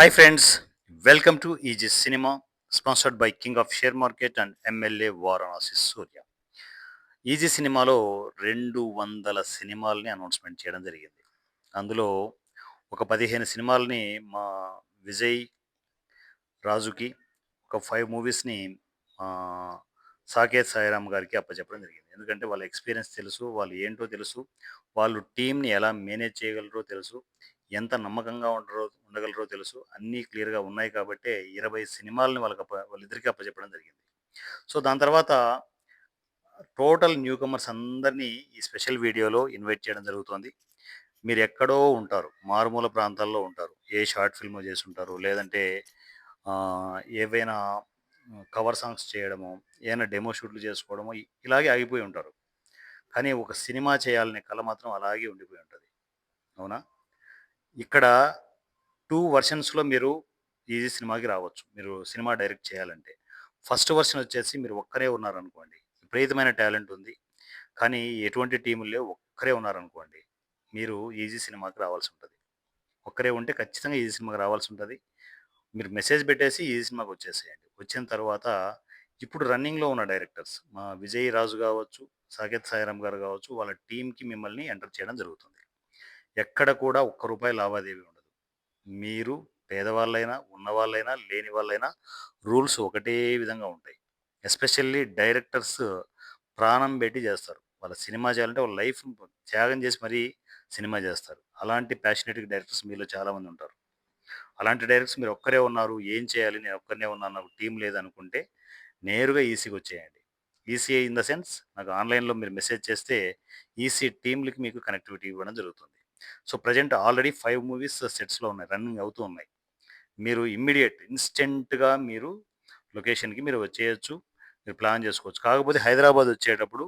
Hi friends welcome to easy cinema sponsored by king of share market and MLA Varanasi Surya easy సినిమాలో రెండు వందల సినిమాలని announcement చేయడం జరిగింది. అందులో ఒక పదిహేను సినిమాలని మా విజయ్ రాజుకి ఒక ఫైవ్ మూవీస్ని సాకేత్ సాయిరామ్ గారికి అప్పచెప్పడం జరిగింది. ఎందుకంటే వాళ్ళ ఎక్స్పీరియన్స్ తెలుసు వాళ్ళు ఏంటో తెలుసు వాళ్ళు టీంని ఎలా మేనేజ్ చేయగలరో తెలుసు ఎంత నమ్మకంగా ఉండరో ఉండగలరో తెలుసు అన్నీ క్లియర్గా ఉన్నాయి కాబట్టి ఇరవై సినిమాలని వాళ్ళకి అప్ప వాళ్ళిద్దరికీ అప్పచెప్పడం జరిగింది. సో దాని తర్వాత టోటల్ న్యూ కమర్స్ అందరినీ ఈ స్పెషల్ వీడియోలో ఇన్వైట్ చేయడం జరుగుతుంది. మీరు ఎక్కడో ఉంటారు మారుమూల ప్రాంతాల్లో ఉంటారు ఏ షార్ట్ ఫిల్మ్ చేసి ఉంటారు లేదంటే ఏవైనా కవర్ సాంగ్స్ చేయడము ఏమైనా డెమో షూట్లు చేసుకోవడము ఇలాగే ఆగిపోయి ఉంటారు. కానీ ఒక సినిమా చేయాలనే కళ మాత్రం అలాగే ఉండిపోయి ఉంటుంది. అవునా? ఇక్కడ టూ వర్షన్స్లో మీరు ఈజీ సినిమాకి రావచ్చు. మీరు సినిమా డైరెక్ట్ చేయాలంటే. ఫస్ట్ వర్షన్ వచ్చేసి మీరు ఒక్కరే ఉన్నారనుకోండి. విపరీతమైన టాలెంట్ ఉంది. కానీ ఎటువంటి టీముల్లో ఒక్కరే ఉన్నారనుకోండి. మీరు ఈజీ సినిమాకి రావాల్సి ఉంటుంది. ఒక్కరే ఉంటే ఖచ్చితంగా ఈజీ సినిమాకి రావాల్సి ఉంటుంది. మీరు మెసేజ్ పెట్టేసి ఈజీ సినిమాకి వచ్చేసేయండి. వచ్చిన తర్వాత ఇప్పుడు రన్నింగ్లో ఉన్న డైరెక్టర్స్ మా విజయ్ రాజు కావచ్చు సాకేత్ సాయిరామ్ గారు కావచ్చు వాళ్ళ టీంకి మిమ్మల్ని ఎంటర్ చేయడం జరుగుతుంది. ఎక్కడ కూడా ఒక్క రూపాయి లావాదేవీ ఉండదు. మీరు పేదవాళ్ళైనా ఉన్నవాళ్ళైనా లేని వాళ్ళైనా రూల్స్ ఒకటే విధంగా ఉంటాయి. ఎస్పెషల్లీ డైరెక్టర్స్ ప్రాణం పెట్టి చేస్తారు. వాళ్ళ సినిమా చేయాలంటే వాళ్ళ లైఫ్ త్యాగం చేసి మరీ సినిమా చేస్తారు. అలాంటి ప్యాషనెట్ డైరెక్టర్స్ మీలో చాలామంది ఉంటారు. అలాంటి డైరెక్ట్స్ మీరు ఒక్కరే ఉన్నారు ఏం చేయాలి? నేను ఒక్కరినే ఉన్నాను నాకు టీం లేదనుకుంటే నేరుగా ఈసీకి వచ్చేయండి. ఈసీ ఇన్ ద సెన్స్ నాకు ఆన్లైన్లో మీరు మెసేజ్ చేస్తే ఈసీ టీంలకి మీకు కనెక్టివిటీ ఇవ్వడం జరుగుతుంది. So present already five movies సెట్స్లో ఉన్నాయి రన్నింగ్ అవుతూ ఉన్నాయి. మీరు ఇమ్మీడియట్ ఇన్స్టెంట్గా మీరు లొకేషన్కి మీరు వచ్చేయచ్చు మీరు ప్లాన్ చేసుకోవచ్చు. కాకపోతే హైదరాబాద్ వచ్చేటప్పుడు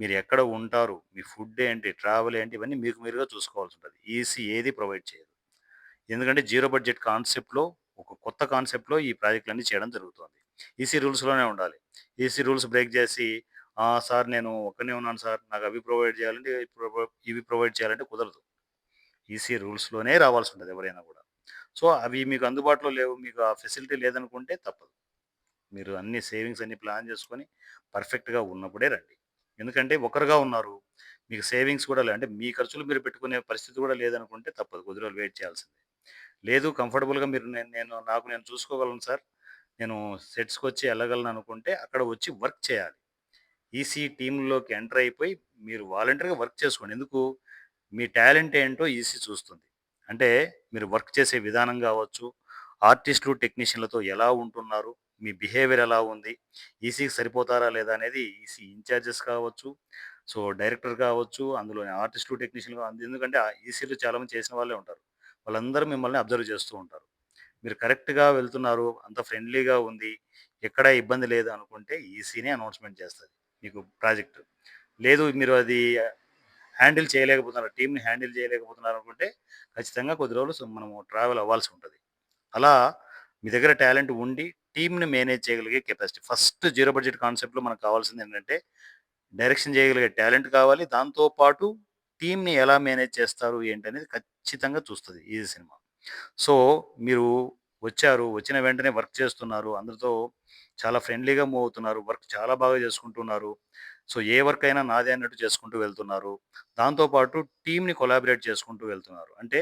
మీరు ఎక్కడ ఉంటారు మీ ఫుడ్ ఏంటి ట్రావెల్ ఏంటి ఇవన్నీ మీకు మీరుగా చూసుకోవాల్సి ఉంటుంది. ఈసీ ఏది ప్రొవైడ్ చేయదు. ఎందుకంటే జీరో బడ్జెట్ కాన్సెప్ట్లో ఒక కొత్త కాన్సెప్ట్లో ఈ ప్రాజెక్టులన్నీ చేయడం జరుగుతుంది. ఈసీ రూల్స్లోనే ఉండాలి. ఈసీ రూల్స్ బ్రేక్ చేసి సార్ నేను ఒక్కనే ఉన్నాను సార్ నాకు అవి ప్రొవైడ్ చేయాలంటే ఇవి ప్రొవైడ్ చేయాలంటే కుదరదు. ఈసీ రూల్స్లోనే రావాల్సి ఉంటుంది ఎవరైనా కూడా. సో అవి మీకు అందుబాటులో లేవు మీకు ఆ ఫెసిలిటీ లేదనుకుంటే తప్పదు. మీరు అన్ని సేవింగ్స్ అన్ని ప్లాన్ చేసుకొని పర్ఫెక్ట్గా ఉన్నప్పుడే రండి. ఎందుకంటే ఒకరుగా ఉన్నారు మీకు సేవింగ్స్ కూడా లే అంటే మీ ఖర్చులు మీరు పెట్టుకునే పరిస్థితి కూడా లేదనుకుంటే తప్పదు కొద్ది రోజులు వెయిట్ చేయాల్సిందే. లేదు కంఫర్టబుల్గా మీరు నేను నేను నాకు నేను చూసుకోగలను సార్. నేను సెట్స్కి వచ్చి వెళ్ళగలను అనుకుంటే అక్కడ వచ్చి వర్క్ చేయాలి. ఈసీ టీంలోకి ఎంటర్ అయిపోయి మీరు వాలంటీర్గా వర్క్ చేసుకోండి. ఎందుకు? మీ టాలెంట్ ఏంటో ఈసీ చూస్తుంది. అంటే మీరు వర్క్ చేసే విధానం కావచ్చు ఆర్టిస్టులు టెక్నీషియన్లతో ఎలా ఉంటున్నారు మీ బిహేవియర్ ఎలా ఉంది ఈసీకి సరిపోతారా లేదా అనేది ఈసీ ఇన్ఛార్జెస్ కావచ్చు సో డైరెక్టర్ కావచ్చు అందులోని ఆర్టిస్టులు టెక్నీషియన్ కావచ్చు ఎందుకంటే ఈసీలు చాలామంది చేసిన వాళ్ళే ఉంటారు. వాళ్ళందరూ మిమ్మల్ని అబ్జర్వ్ చేస్తూ ఉంటారు. మీరు కరెక్ట్గా వెళ్తున్నారు అంత ఫ్రెండ్లీగా ఉంది ఎక్కడ ఇబ్బంది లేదు అనుకుంటే ఈసీనే అనౌన్స్మెంట్ చేస్తుంది మీకు ప్రాజెక్ట్. లేదు మీరు అది హ్యాండిల్ చేయలేకపోతున్నారు టీంని హ్యాండిల్ చేయలేకపోతున్నారు అనుకుంటే ఖచ్చితంగా కొద్ది రోజులు మనము ట్రావెల్ అవ్వాల్సి ఉంటుంది. అలా మీ దగ్గర టాలెంట్ ఉండి టీంని మేనేజ్ చేయగలిగే కెపాసిటీ. ఫస్ట్ జీరో బడ్జెట్ కాన్సెప్ట్లో మనకు కావాల్సింది ఏంటంటే డైరెక్షన్ చేయగలిగే టాలెంట్ కావాలి. దాంతోపాటు టీంని ఎలా మేనేజ్ చేస్తారు ఏంటి అనేది ఖచ్చితంగా చూస్తుంది ఈ సినిమా. సో మీరు వచ్చారు వచ్చిన వెంటనే వర్క్ చేస్తున్నారు అందరితో చాలా ఫ్రెండ్లీగా మూవ్ అవుతున్నారు వర్క్ చాలా బాగా చేసుకుంటున్నారు. సో ఏ వర్క్ అయినా నాదే అన్నట్టు చేసుకుంటూ వెళ్తున్నారు. దాంతోపాటు టీంని కొలాబరేట్ చేసుకుంటూ వెళ్తున్నారు. అంటే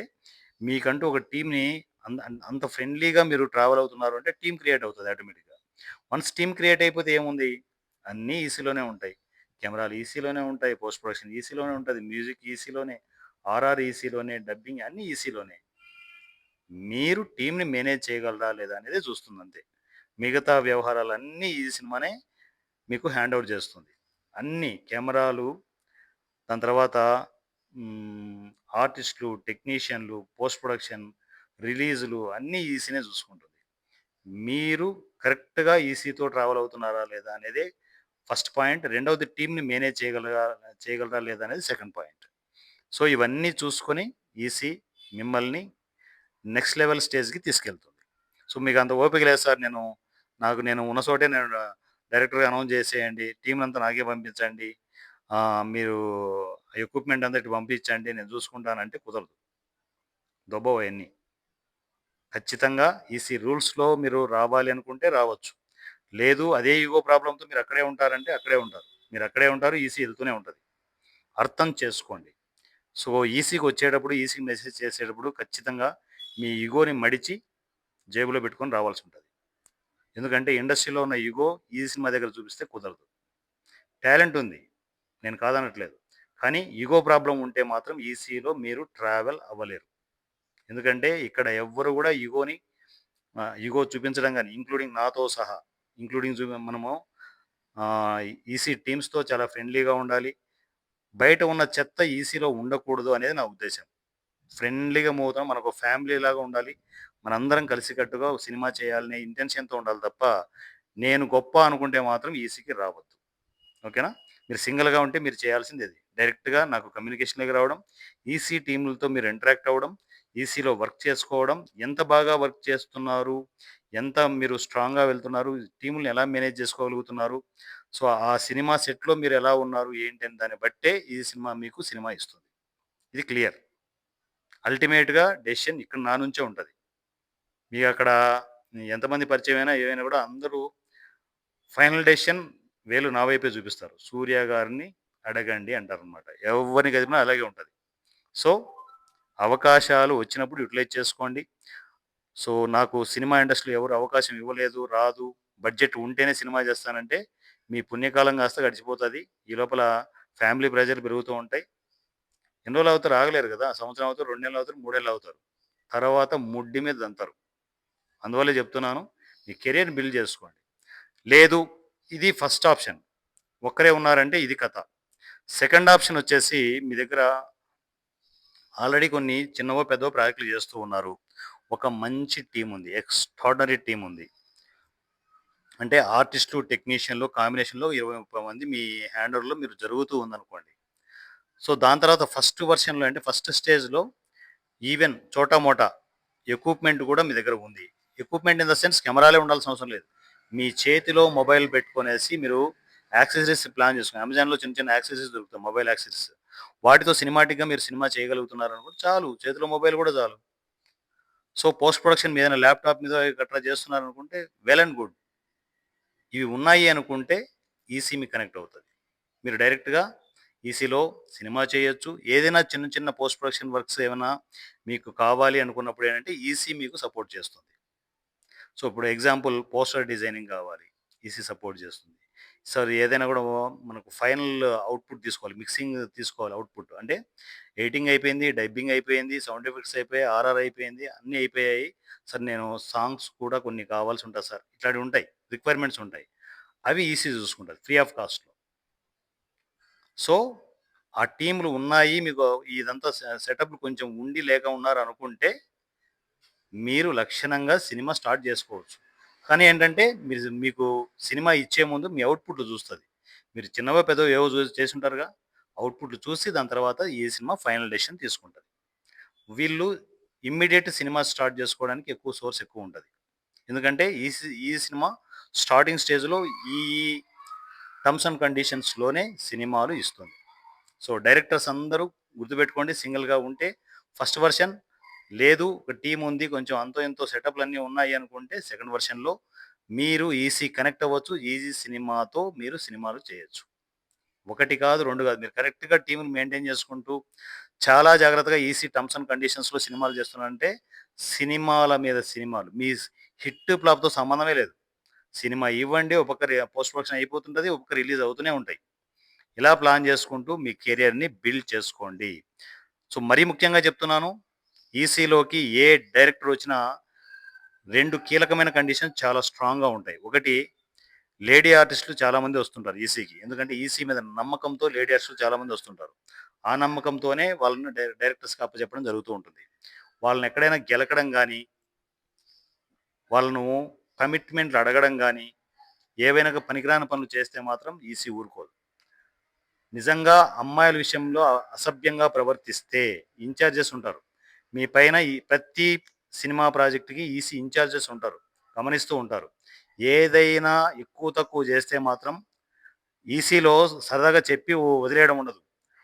మీకంటూ ఒక టీంని అంత అంత ఫ్రెండ్లీగా మీరు ట్రావెల్ అవుతున్నారు అంటే టీం క్రియేట్ అవుతుంది ఆటోమేటిక్గా. వన్స్ టీం క్రియేట్ అయిపోతే ఏముంది? అన్నీ ఈసీలోనే ఉంటాయి. కెమెరాలు ఈసీలోనే ఉంటాయి పోస్ట్ ప్రొడక్షన్ ఈసీలోనే ఉంటుంది మ్యూజిక్ ఈసీలోనే ఆర్ఆర్ ఈసీలోనే డబ్బింగ్ అన్నీ ఈసీలోనే. మీరు టీంని మేనేజ్ చేయగలరా లేదా అనేది చూస్తుంది అంతే మిగతా వ్యవహారాలన్నీ ఈ సినిమానే మీకు హ్యాండ్ అవుట్ చేస్తుంది. అన్ని కెమెరాలు దాని తర్వాత ఆర్టిస్టులు టెక్నీషియన్లు పోస్ట్ ప్రొడక్షన్ రిలీజులు అన్నీ ఈసీనే చూసుకుంటుంది. మీరు కరెక్ట్గా ఈసీతో ట్రావెల్ అవుతున్నారా లేదా అనేది ఫస్ట్ పాయింట్. రెండవది టీంని మేనేజ్ చేయగలరా చేయగలరా లేదా అనేది సెకండ్ పాయింట్. సో ఇవన్నీ చూసుకొని ఈసీ మిమ్మల్ని నెక్స్ట్ లెవెల్ స్టేజ్కి తీసుకెళ్తుంది. సో మీకు అంత ఓపిక లేదు సార్. నేను నాకు నేను ఉన్న చోటే నేను డైరెక్టర్గా అనౌన్స్ చేసేయండి. టీం అంతా నాకే పంపించండి. మీరు ఎక్విప్మెంట్ అంతటి పంపించండి. నేను చూసుకుంటానంటే కుదరదు. దొబ్బవు అవన్నీ. ఖచ్చితంగా ఈసీ రూల్స్‌లో మీరు రావాలి అనుకుంటే రావచ్చు. లేదు అదే ఈగో ప్రాబ్లంతో మీరు అక్కడే ఉంటారంటే అక్కడే ఉంటారు. మీరు అక్కడే ఉంటారు. ఈసీ వెళ్తూనే ఉంటుంది అర్థం చేసుకోండి. సో, ఈసీకి వచ్చేటప్పుడు ఈసీకి మెసేజ్ చేసేటప్పుడు ఖచ్చితంగా మీ ఈగోని మడిచి జేబులో పెట్టుకొని రావాల్సి ఉంటుంది ఎందుకంటే ఇండస్ట్రీలో ఉన్న ఈగో ఈ సినిమా దగ్గర చూపిస్తే కుదరదు. టాలెంట్ ఉంది. నేను కాదనట్లేదు. కానీ ఈగో ప్రాబ్లం ఉంటే మాత్రం ఈసీలో మీరు ట్రావెల్ అవ్వలేరు. ఎందుకంటే ఇక్కడ ఎవ్వరు కూడా ఈగోని ఈగో చూపించడం కానీ ఇంక్లూడింగ్ నాతో సహా, ఇంక్లూడింగ్ జు మనము ఈసీ టీమ్స్‌తో చాలా ఫ్రెండ్లీగా ఉండాలి. బయట ఉన్న చెత్త ఈసీలో ఉండకూడదు అనేది నా ఉద్దేశం ఫ్రెండ్లీగా మూవ్ అవుతాం. మనకు ఫ్యామిలీ లాగా ఉండాలి. మనందరం కలిసికట్టుగా ఒక సినిమా చేయాలనే ఇంటెన్షన్‌తో ఉండాలి తప్ప, నేను గొప్ప అనుకుంటే మాత్రం ఈసీకి రావద్దు. ఓకేనా? మీరు సింగిల్‌గా ఉంటే మీరు చేయాల్సింది అది. డైరెక్ట్‌గా నాకు కమ్యూనికేషన్‌లోకి రావడం, ఈసీ టీములతో మీరు ఇంటరాక్ట్ అవ్వడం, ఈసీలో వర్క్ చేసుకోవడం, ఎంత బాగా వర్క్ చేస్తున్నారు, ఎంత మీరు స్ట్రాంగ్‌గా వెళ్తున్నారు, టీములను ఎలా మేనేజ్ చేసుకోగలుగుతున్నారు. సో, ఆ సినిమా సెట్‌లో మీరు ఎలా ఉన్నారు, ఏంటి అని దాన్ని బట్టే ఈ సినిమా మీకు సినిమా ఇస్తుంది. ఇది క్లియర్. అల్టిమేట్‌గా డెసిషన్ ఇక్కడ నా నుంచే ఉంటుంది మీకు మీకక్కడ ఎంతమంది పరిచయమైనా, ఏమైనా కూడా అందరూ ఫైనల్ డెసిషన్ వేలు నా వైపే చూపిస్తారు. సూర్య గారిని అడగండి అంటారనమాట. ఎవరిని కదిపినా అలాగే ఉంటుంది సో, అవకాశాలు వచ్చినప్పుడు యుటిలైజ్ చేసుకోండి. సో, నాకు సినిమా ఇండస్ట్రీలో ఎవరు అవకాశం ఇవ్వలేదు, రాదు, బడ్జెట్ ఉంటేనే సినిమా చేస్తానంటే, మీ పుణ్యకాలం కాస్త గడిచిపోతుంది ఈ లోపల ఫ్యామిలీ ప్రెజర్ పెరుగుతూ ఉంటాయి. ఎన్ని రోజులు అవుతారు ఆగలేరు కదా! సంవత్సరం అవుతారు, రెండు నెలలు అవుతారు, మూడేళ్ళు అవుతారు. తర్వాత ముడ్డి మీద దంతారు. అందువల్లే చెప్తున్నాను. మీ కెరీర్ బిల్డ్ చేసుకోండి. లేదు ఇది ఫస్ట్ ఆప్షన్. ఒక్కరే ఉన్నారంటే ఇది కథ. సెకండ్ ఆప్షన్ వచ్చేసి మీ దగ్గర ఆల్రెడీ కొన్ని చిన్నవో, పెద్దవో ప్రాజెక్టులు చేస్తూ ఉన్నారు. ఒక మంచి టీం ఉంది. ఎక్స్ట్రాడినరీ టీం ఉంది. అంటే ఆర్టిస్టులు, టెక్నీషియన్‌లు కాంబినేషన్‌లో 20, 30 మంది మీ హ్యాండ్ ఓవర్‌లో మీరు జరుగుతూ ఉందనుకోండి. సో, దాని తర్వాత ఫస్ట్ వెర్షన్‌లో అంటే ఫస్ట్ స్టేజ్‌లో ఈవెన్ చోటా మోటా ఎక్విప్‌మెంట్ కూడా మీ దగ్గర ఉంది. ఎక్విప్‌మెంట్ ఇన్ ద సెన్స్ కెమెరాలే ఉండాల్సిన అవసరం లేదు. మీ చేతిలో మొబైల్ పెట్టుకునేసి మీరు యాక్సెసరీస్ ప్లాన్ చేసుకొని అమెజాన్‌లో చిన్న చిన్న యాక్సెసరీస్ దొరుకుతాయి. Mobile accessories. వాటితో సినిమాటిక్‌గా మీరు సినిమా చేయగలుగుతున్నారనుకోండి చాలు. చేతిలో మొబైల్ కూడా చాలు. సో, పోస్ట్ ప్రొడక్షన్ మీద ల్యాప్‌టాప్ మీద గట్రా చేస్తున్నారనుకుంటే వెల్ అండ్ గుడ్. ఇవి ఉన్నాయి అనుకుంటే ఈసీ మీకు కనెక్ట్ అవుతుంది మీరు డైరెక్ట్‌గా ఈసీలో సినిమా చేయొచ్చు. ఏదైనా చిన్న చిన్న పోస్ట్ ప్రొడక్షన్ వర్క్స్ ఏమైనా మీకు కావాలి అనుకున్నప్పుడు ఏంటంటే ఈసీ మీకు సపోర్ట్ చేస్తుంది. సో, ఇప్పుడు ఎగ్జాంపుల్ పోస్టర్ డిజైనింగ్ కావాలి. ఈసీ సపోర్ట్ చేస్తుంది. సో, ఏదైనా కూడా మనకు ఫైనల్ అవుట్‌పుట్ తీసుకోవాలి. మిక్సింగ్ తీసుకోవాలి అవుట్‌పుట్. అంటే ఎడిటింగ్ అయిపోయింది, డబ్బింగ్ అయిపోయింది, సౌండ్ ఎఫెక్ట్స్ అయిపోయాయి, ఆర్ఆర్ అయిపోయింది, అన్నీ అయిపోయాయి. సార్ నేను సాంగ్స్ కూడా కొన్ని కావాల్సి ఉంటాయి సార్. ఇట్లాంటివి ఉంటాయి. రిక్వైర్మెంట్స్ ఉంటాయి. అవి ఈసీ చూసుకుంటారు ఫ్రీ ఆఫ్ కాస్ట్‌లో. సో, ఆ టీంలు ఉన్నాయి. మీకు ఇదంతా సె సెటప్‌లు కొంచెం ఉండి లేక ఉన్నారు అనుకుంటే మీరు లక్షణంగా సినిమా స్టార్ట్ చేసుకోవచ్చు. కానీ ఏంటంటే మీరు మీకు సినిమా ఇచ్చే ముందు మీ అవుట్‌పుట్‌లు చూస్తుంది మీరు చిన్నవో, పెద్దవో ఏవో చూ చేసుంటారుగా. అవుట్‌పుట్‌లు చూసి దాని తర్వాత ఈ సినిమా ఫైనల్ డెసిషన్ తీసుకుంటుంది వీళ్ళు ఇమ్మీడియట్ సినిమా స్టార్ట్ చేసుకోవడానికి ఎక్కువ సోర్స్ ఎక్కువ ఉంటుంది ఎందుకంటే ఈ ఈ సినిమా స్టార్టింగ్ స్టేజ్‌లో ఈ టర్మ్స్ అండ్ కండిషన్స్‌లోనే సినిమాలు ఇస్తుంది. సో, డైరెక్టర్స్ అందరూ గుర్తుపెట్టుకోండి సింగిల్‌గా ఉంటే ఫస్ట్ వెర్షన్ లేదు ఒక టీం ఉంది. కొంచెం అంతో ఇంతో సెటప్‌లన్నీ ఉన్నాయి అనుకుంటే సెకండ్ వెర్షన్‌లో మీరు ఈసీ కనెక్ట్ అవ్వచ్చు. ఈజీ సినిమాతో మీరు సినిమాలు చేయొచ్చు. ఒకటి కాదు, రెండు కాదు. మీరు కరెక్ట్‌గా టీంని మెయింటైన్ చేసుకుంటూ చాలా జాగ్రత్తగా ఈసీ టర్మ్స్ అండ్ కండిషన్స్‌లో సినిమాలు చేస్తున్నారంటే సినిమాల మీద సినిమాలు. మీ హిట్ ఫ్లాప్‌తో సంబంధమే లేదు. సినిమా ఇవ్వండి. ఒక్కొక్క పోస్ట్ ప్రొడక్షన్ అయిపోతుంటుంది ఒక్కొక్క రిలీజ్ అవుతూనే ఉంటాయి. ఇలా ప్లాన్ చేసుకుంటూ మీ కెరియర్‌ని బిల్డ్ చేసుకోండి. సో, మరీ ముఖ్యంగా చెప్తున్నాను. ఈసీలోకి ఏ డైరెక్టర్ వచ్చినా రెండు కీలకమైన కండిషన్స్ చాలా స్ట్రాంగ్‌గా ఉంటాయి. ఒకటి లేడీ ఆర్టిస్టులు చాలామంది వస్తుంటారు ఈసీకి. ఎందుకంటే ఈసీ మీద నమ్మకంతో లేడీ ఆర్టిస్టులు చాలామంది వస్తుంటారు. ఆ నమ్మకంతోనే వాళ్ళని డై డైరెక్టర్స్‌కి అప్పచెప్పడం జరుగుతూ ఉంటుంది. వాళ్ళని ఎక్కడైనా గెలకడం కానీ వాళ్ళను కమిట్మెంట్లు అడగడం కానీ ఏవైనా పనికిరాని పనులు చేస్తే మాత్రం ఈసీ ఊరుకోదు. నిజంగా అమ్మాయిల విషయంలో అసభ్యంగా ప్రవర్తిస్తే ఇన్ఛార్జెస్ ఉంటారు. మీ పైన ఈ ప్రతి సినిమా ప్రాజెక్ట్‌కి ఈసీ ఇన్ఛార్జెస్ ఉంటారు. గమనిస్తూ ఉంటారు. ఏదైనా ఎక్కువ తక్కువ చేస్తే మాత్రం ఈసీలో సరదాగా చెప్పి వదిలేయడం ఉండదు.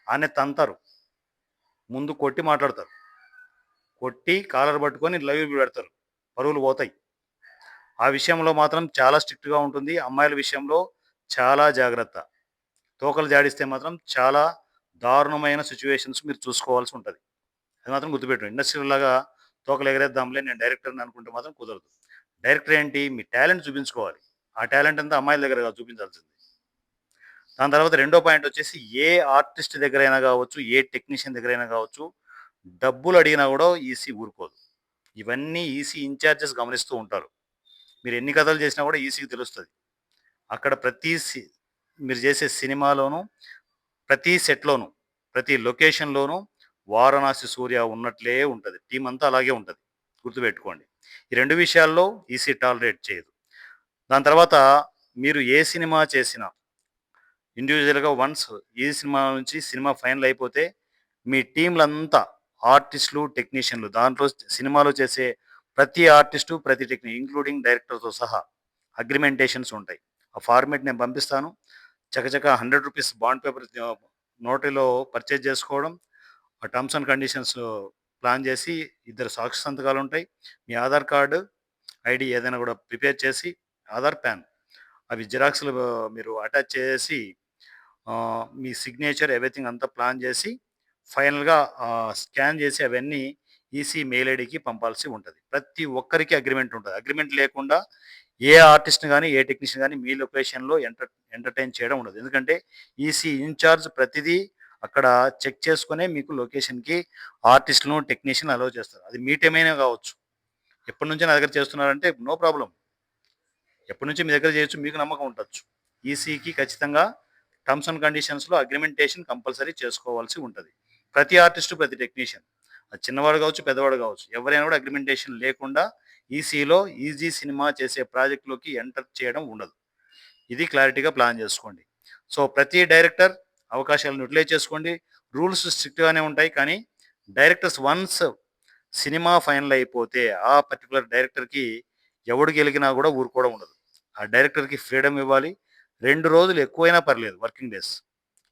ఆడనే తంతారు. ముందు కొట్టి మాట్లాడతారు. కొట్టి కాలర్ పట్టుకొని లైవ్ పెడతారు. పరువులు పోతాయి ఆ విషయంలో మాత్రం చాలా స్ట్రిక్ట్గా ఉంటుంది అమ్మాయిల విషయంలో చాలా జాగ్రత్త తోకలు జాడిస్తే మాత్రం చాలా దారుణమైన సిచ్యువేషన్స్ మీరు చూసుకోవాల్సి ఉంటుంది అది మాత్రం గుర్తుపెట్టండి ఇండస్ట్రీలో లాగా తోకలు ఎగరేద్దాంలే నేను డైరెక్టర్ని అనుకుంటే మాత్రం కుదరదు. డైరెక్టర్ ఏంటి? మీ టాలెంట్ చూపించుకోవాలి. ఆ టాలెంట్ అంతా అమ్మాయిల దగ్గర చూపించాల్సింది. దాని తర్వాత రెండో పాయింట్ వచ్చేసి ఏ ఆర్టిస్ట్ దగ్గరైనా కావచ్చు ఏ టెక్నీషియన్ దగ్గరైనా కావచ్చు డబ్బులు అడిగినా కూడా ఈసీ ఊరుకోదు. ఇవన్నీ ఈసీ ఇన్ఛార్జెస్ గమనిస్తూ ఉంటారు. మీరు ఎన్ని కథలు చేసినా కూడా ఈసీకి తెలుస్తుంది. అక్కడ ప్రతి సి- మీరు చేసే సినిమాలోనూ ప్రతి సెట్లోనూ ప్రతి లొకేషన్లోనూ వారణాసి సూర్య ఉన్నట్లే ఉంటుంది. టీం అంతా అలాగే ఉంటుంది. గుర్తుపెట్టుకోండి. ఈ రెండు విషయాల్లో ఈసీ టాలరేట్ చేయదు. దాని తర్వాత మీరు ఏ సినిమా చేసినా ఇండివిజువల్గా వన్స్ ఈ సినిమా నుంచి సినిమా ఫైనల్ అయిపోతే మీ టీంలంతా ఆర్టిస్టులు టెక్నీషియన్లు దాంట్లో సినిమాలో చేసే ప్రతి ఆర్టిస్టు ప్రతి టెక్నీ ఇంక్లూడింగ్ డైరెక్టర్తో సహా అగ్రిమెంటేషన్స్ ఉంటాయి. ఆ ఫార్మేట్ నేను పంపిస్తాను. చకచక హండ్రెడ్ రూపీస్ బాండ్ పేపర్ నోటరీలో పర్చేజ్ చేసుకోవడం ఆ టర్మ్స్ అండ్ కండిషన్స్ ప్లాన్ చేసి ఇద్దరు సాక్షి సంతకాలు ఉంటాయి. మీ ఆధార్ కార్డు ఐడి ఏదైనా కూడా ప్రిపేర్ చేసి ఆధార్ ప్యాన్. అవి జిరాక్స్లు మీరు అటాచ్ చేసి మీ సిగ్నేచర్ ఎవ్రీథింగ్ అంతా ప్లాన్ చేసి ఫైనల్గా స్కాన్ చేసి అవన్నీ ఈసీ మెయిల్ ఐడికి పంపాల్సి ఉంటుంది. ప్రతి ఒక్కరికి అగ్రిమెంట్ ఉంటుంది. అగ్రిమెంట్ లేకుండా ఏ ఆర్టిస్ట్ని కానీ ఏ టెక్నీషియన్ కానీ మీ లొకేషన్లో ఎంటర్ ఎంటర్టైన్ చేయడం ఉండదు. ఎందుకంటే ఈసీ ఇన్ఛార్జ్ ప్రతిదీ అక్కడ చెక్ చేసుకునే మీకు లొకేషన్కి ఆర్టిస్టులను టెక్నీషియన్ అలౌ చేస్తారు. అది మీ టైమైనా కావచ్చు. ఎప్పటి నుంచి నా దగ్గర చేస్తున్నారంటే నో ప్రాబ్లం ఎప్పటి నుంచి మీ దగ్గర చేయొచ్చు మీకు నమ్మకం ఉండొచ్చు. ఈసీకి ఖచ్చితంగా టర్మ్స్ అండ్ కండిషన్స్లో అగ్రిమెంటేషన్ కంపల్సరీ చేసుకోవాల్సి ఉంటుంది. ప్రతి ఆర్టిస్టు ప్రతి టెక్నీషియన్ అది చిన్నవాడు కావచ్చు పెద్దవాడు కావచ్చు ఎవరైనా కూడా అగ్రిమెంటేషన్ లేకుండా ఈసీలో ఈజీ సినిమా చేసే ప్రాజెక్టులోకి ఎంటర్ చేయడం ఉండదు. ఇది క్లారిటీగా ప్లాన్ చేసుకోండి. సో ప్రతి డైరెక్టర్ అవకాశాలను యూటిలైజ్ చేసుకోండి. రూల్స్ స్ట్రిక్ట్గానే ఉంటాయి కానీ డైరెక్టర్స్ వన్స్ సినిమా ఫైనల్ అయిపోతే ఆ పర్టికులర్ డైరెక్టర్కి ఎవడు గెలిగినా కూడా ఊరుకోవడం ఉండదు. ఆ డైరెక్టర్కి ఫ్రీడమ్ ఇవ్వాలి. రెండు రోజులు ఎక్కువైనా పర్లేదు వర్కింగ్ డేస్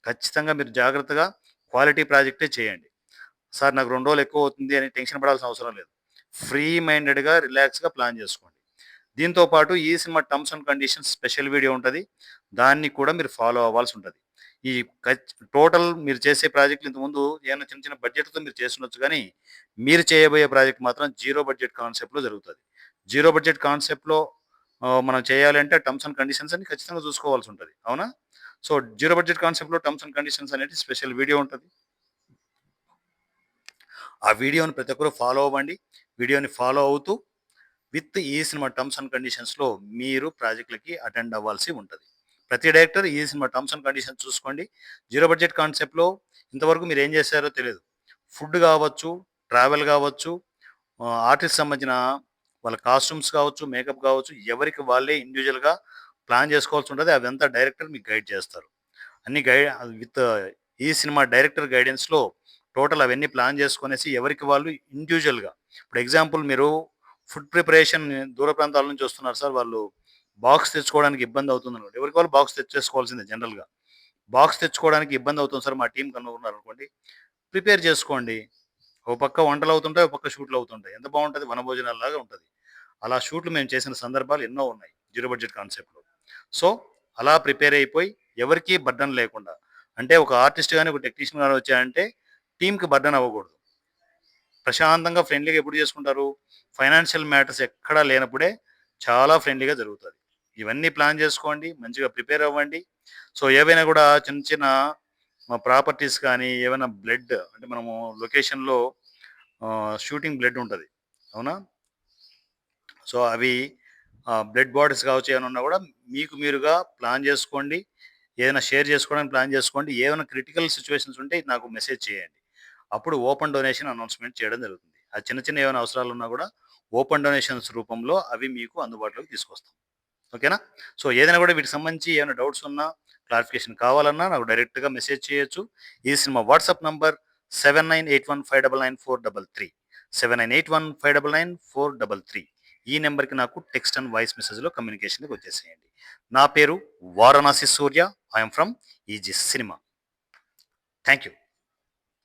ఖచ్చితంగా మీరు జాగ్రత్తగా క్వాలిటీ ప్రాజెక్టే చేయండి. సార్ నాకు రెండు రోజులు ఎక్కువ అవుతుంది అని టెన్షన్ పడాల్సిన అవసరం లేదు. ఫ్రీ మైండెడ్గా రిలాక్స్గా ప్లాన్ చేసుకోండి. దీంతో పాటు ఈ cinema terms and conditions special video ఉంటుంది. దాన్ని కూడా మీరు ఫాలో అవ్వాల్సి ఉంటుంది. ఈ టోటల్ మీరు చేసే ప్రాజెక్టులు ఇంతకుముందు ఏమైనా చిన్న చిన్న బడ్జెట్తో మీరు చేస్తుండొచ్చు కానీ మీరు చేయబోయే ప్రాజెక్ట్ మాత్రం జీరో బడ్జెట్ కాన్సెప్ట్లో జరుగుతుంది. జీరో బడ్జెట్ కాన్సెప్ట్లో మనం చేయాలంటే టర్మ్స్ అండ్ కండిషన్స్ అని ఖచ్చితంగా చూసుకోవాల్సి ఉంటుంది. అవునా? సో జీరో బడ్జెట్ కాన్సెప్ట్లో టర్మ్స్ అండ్ కండిషన్స్ అనేది స్పెషల్ వీడియో ఉంటుంది. ఆ వీడియోని ప్రతి ఒక్కరు ఫాలో అవ్వండి. వీడియోని ఫాలో అవుతూ విత్ ఈ సినిమా టర్మ్స్ అండ్ కండిషన్స్లో మీరు ప్రాజెక్టులకి అటెండ్ అవ్వాల్సి ఉంటుంది. ప్రతి డైరెక్టర్ ఈ సినిమా టర్మ్స్ అండ్ కండిషన్స్ చూసుకోండి జీరో బడ్జెట్ కాన్సెప్ట్లో ఇంతవరకు మీరు ఏం చేశారో తెలియదు ఫుడ్ కావచ్చు ట్రావెల్ కావచ్చు ఆర్టిస్ట్ సంబంధించిన వాళ్ళ కాస్ట్యూమ్స్ కావచ్చు మేకప్ కావచ్చు ఎవరికి వాళ్ళే ఇండివిజువల్గా ప్లాన్ చేసుకోవాల్సి ఉంటుంది. అవంతా డైరెక్టర్ మీకు గైడ్ చేస్తారు. అన్ని గైడ్ విత్ ఈ సినిమా డైరెక్టర్ గైడెన్స్లో టోటల్ అవన్నీ ప్లాన్ చేసుకునేసి ఎవరికి వాళ్ళు ఇండివిజువల్గా ఇప్పుడు ఎగ్జాంపుల్ మీరు ఫుడ్ ప్రిపరేషన్ దూర ప్రాంతాల నుంచి వస్తున్నారు సార్. వాళ్ళు బాక్స్ తెచ్చుకోవడానికి ఇబ్బంది అవుతుంది అనుకోండి. ఎవరికి వాళ్ళు బాక్స్ తెచ్చేసుకోవాల్సిందే జనరల్గా బాక్స్ తెచ్చుకోవడానికి ఇబ్బంది అవుతుంది సార్ మా టీం కనుక్కున్నారు అనుకోండి. ప్రిపేర్ చేసుకోండి. ఒక పక్క వంటలు అవుతుంటాయి ఒక పక్క షూట్లు అవుతుంటాయి. ఎంత బాగుంటుంది? వనభోజనాలలాగా ఉంటుంది. అలా షూట్లు మేము చేసిన సందర్భాలు ఎన్నో ఉన్నాయి జీరో బడ్జెట్ కాన్సెప్ట్లో సో అలా ప్రిపేర్ అయిపోయి ఎవరికీ బర్డన్ లేకుండా అంటే ఒక ఆర్టిస్ట్ కానీ ఒక టెక్నీషియన్ కానీ వచ్చాయంటే టీంకి బర్డన్ అవ్వకూడదు. ప్రశాంతంగా ఫ్రెండ్లీగా ఎప్పుడు చేసుకుంటారు? ఫైనాన్షియల్ మ్యాటర్స్ ఎక్కడా లేనప్పుడే చాలా ఫ్రెండ్లీగా జరుగుతుంది. ఇవన్నీ ప్లాన్ చేసుకోండి మంచిగా ప్రిపేర్ అవ్వండి. సో ఏవైనా కూడా చిన్న చిన్న ప్రాపర్టీస్ కానీ ఏమైనా బ్లడ్ అంటే మనము లొకేషన్లో షూటింగ్ బ్లడ్ ఉంటుంది. అవునా? సో అవి బ్లడ్ బాటిల్స్ కావచ్చు ఏమైనా ఉన్నా కూడా మీకు మీరుగా ప్లాన్ చేసుకోండి. ఏదైనా షేర్ చేసుకోవడానికి ప్లాన్ చేసుకోండి. ఏమైనా క్రిటికల్ సిచ్యువేషన్స్ ఉంటే నాకు మెసేజ్ చేయండి. అప్పుడు ఓపెన్ డొనేషన్ అనౌన్స్మెంట్ చేయడం జరుగుతుంది. ఆ చిన్న చిన్న ఏమైనా అవసరాలు ఉన్నా కూడా ఓపెన్ డొనేషన్స్ రూపంలో అవి మీకు అందుబాటులోకి తీసుకొస్తాం. ఓకేనా? సో ఏదైనా కూడా వీటికి సంబంధించి ఏమైనా డౌట్స్ ఉన్నా క్లారిఫికేషన్ కావాలన్నా నాకు డైరెక్ట్గా మెసేజ్ చేయొచ్చు. ఈ cinema WhatsApp number seven nine eight one five double nine four double three. Seven nine eight one five double nine four double three. ఈ నెంబర్కి నాకు టెక్స్ట్ అండ్ వాయిస్ మెసేజ్లో కమ్యూనికేషన్కి వచ్చేసేయండి. నా పేరు Varanasi Surya. I'm from easy cinema. Thank you